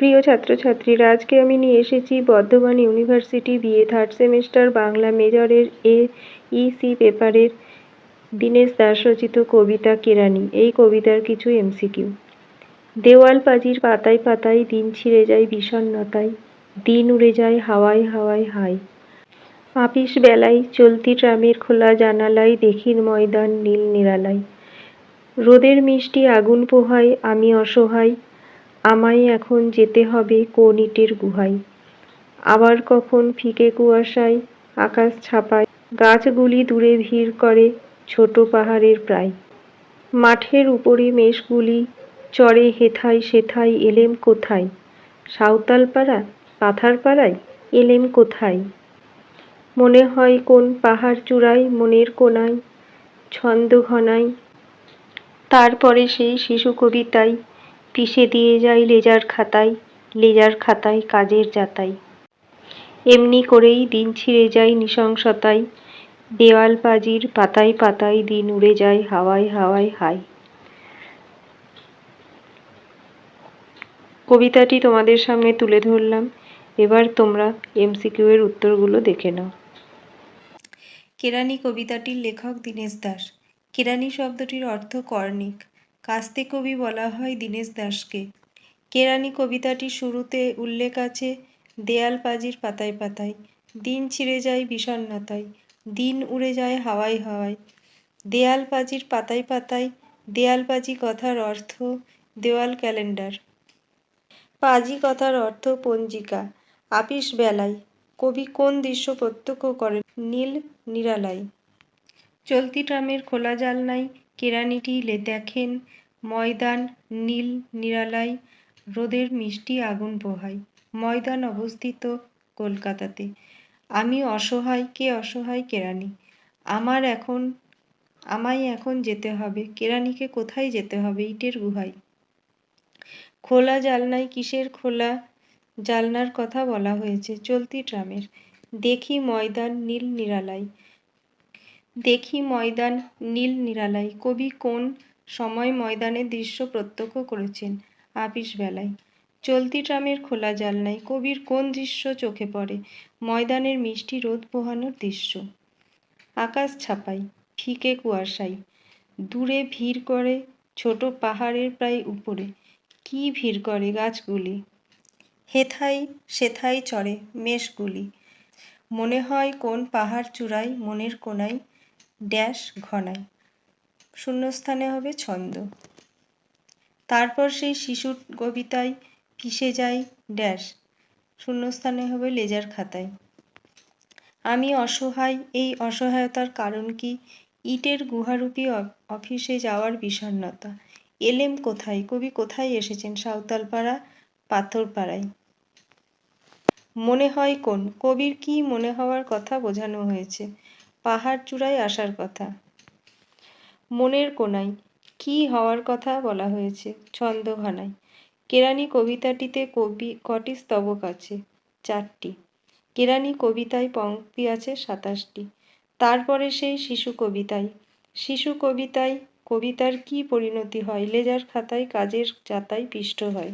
প্রিয় ছাত্রছাত্রীরা, আজকে আমি নিয়ে এসেছি Bardhaman university BA third semester Bangla মেজরের A EC পেপারের দীনেশ দাস রচিত কবিতা কেরানি এই কবিতার কিছু এমসিকিউ দেওয়াল পাজির পাতায় পাতায় দিন ছিঁড়ে যায় বিষণ্ণতায়, দিন উড়ে যায় হাওয়ায় হাওয়ায় হায়। আপিস বেলায় চলতি ট্রামের খোলা জানালায় দেখির ময়দান নীল নিরালায়। রোদের মিষ্টি আগুন পোহায়, আমি অসহায় আমায় এখন যেতে হবে কোন ইটের গুহায়। আবার কখন ফিকে কুয়াশায়, আকাশ ছাপায়, গাছগুলি দূরে ভিড় করে ছোট পাহাড়ের প্রায়। মাঠের উপরে মেষগুলি চড়ে হেথায় সেথায় এলেম কোথায়? সাঁওতাল পাড়া পাথার পাড়ায় এলেম কোথায়? মনে হয় কোন পাহাড় চূড়ায় মনের কোনায় ছন্দ ঘনায় তারপরে সেই শিশু কবিতায় পিষে দিয়ে যায় লেজার খাতায় লেজার খাতায় কাজের যাতাই এমনি করেই দিন ছিঁড়ে যায় নৃশংসতায়, দেওয়াল পাজির পাতায় পাতায় দিন উড়ে যায় হাওয়ায় হাওয়ায় হাই কবিতাটি তোমাদের সামনে তুলে ধরলাম, এবার তোমরা এমসিকিউ এর উত্তরগুলো দেখে নাও। কেরানি কবিতাটির লেখক দীনেশ দাস। কেরানি শব্দটির অর্থ কর্ণিক। কাস্তে কবি বলা হয় দীনেশ দাসকে কেরানি কবিতাটির শুরুতে উল্লেখ আছে, দেয়াল পাজির পাতায় পাতায়, দিন ছিঁড়ে যায় বিষণ্ণতায়, দিন উড়ে যায় হাওয়ায় হাওয়ায়। দেয়াল পাজির পাতায় পাতায়, দেয়াল পাজি কথার অর্থ দেওয়াল ক্যালেন্ডার। পাজি কথার অর্থ পঞ্জিকা, আপিস বেলায়, কবি কোন দৃশ্য প্রত্যক্ষ করেন? নীল নিরালায়। চলতি ট্রামের খোলা জালনায় কেরানিটি দেখেন, ময়দান নীল নিরালায়, রোদের মিষ্টি আগুন পোহায়। ময়দান অবস্থিত কলকাতাতে। আমি অসহায়, কে অসহায় কেরানি? আমার এখন, আমায় এখন যেতে হবে। কেরানিকে কোথায় যেতে হবে? ইটের গুহায়। খোলা জালনায় কিসের খোলা জালনার কথা বলা হয়েছে? চলতি ট্রামের। দেখি ময়দান নীল নিরালায়। দেখি ময়দান নীল নিরালায়। কবি কোন সময় ময়দানের দৃশ্য প্রত্যক্ষ করেছেন? আপিস বেলায়। চলতি ট্রামের খোলা জালনায় কবির কোন দৃশ্য চোখে পড়ে? ময়দানের মিষ্টি রোদ পোহানোর দৃশ্য। আকাশ ছাপাই ফিকে কুয়াশায়। দূরে ভিড় করে, ছোট পাহাড়ের প্রায় উপরে। কি ভিড় করে গাছগুলি? হেথায় সেথায় চড়ে মেষগুলি। মনে হয় কোন পাহাড় চূড়ায়, মনের কোনায় ড্যাশ ঘনায়। শূন্যস্থানে হবে ছন্দ। তারপর সেই শিশুর কবিতায় পিষে যায় ড্যাশ। শূন্যস্থানে হবে লেজার খাতায়। আমি অসহায়, এই অসহায়তার কারণ কি? ইটের গুহারূপী অফিসে যাওয়ার বিষণ্ণতা। এলেম কোথায়? কবি কোথায় এসেছেন? সাঁওতালপাড়া, পাথরপাড়ায়। মনে হয় কোন? কবির কি মনে হওয়ার কথা বোঝানো হয়েছে? পাহাড় চূড়ায় আসার কথা। মনের কোনায় কি হওয়ার কথা বলা হয়েছে ছন্দঘনায়। কেরানি কবিতাটিতে কবি কটি স্তবক আছে? চারটি। কেরানি কবিতায় পংক্তি আছে সাতাশটি। তারপরে সেই শিশু কবিতায়। শিশু কবিতায় কবিতার কি পরিণতি হয়? লেজার খাতায় কাজের যাতায় পিষ্ট হয়।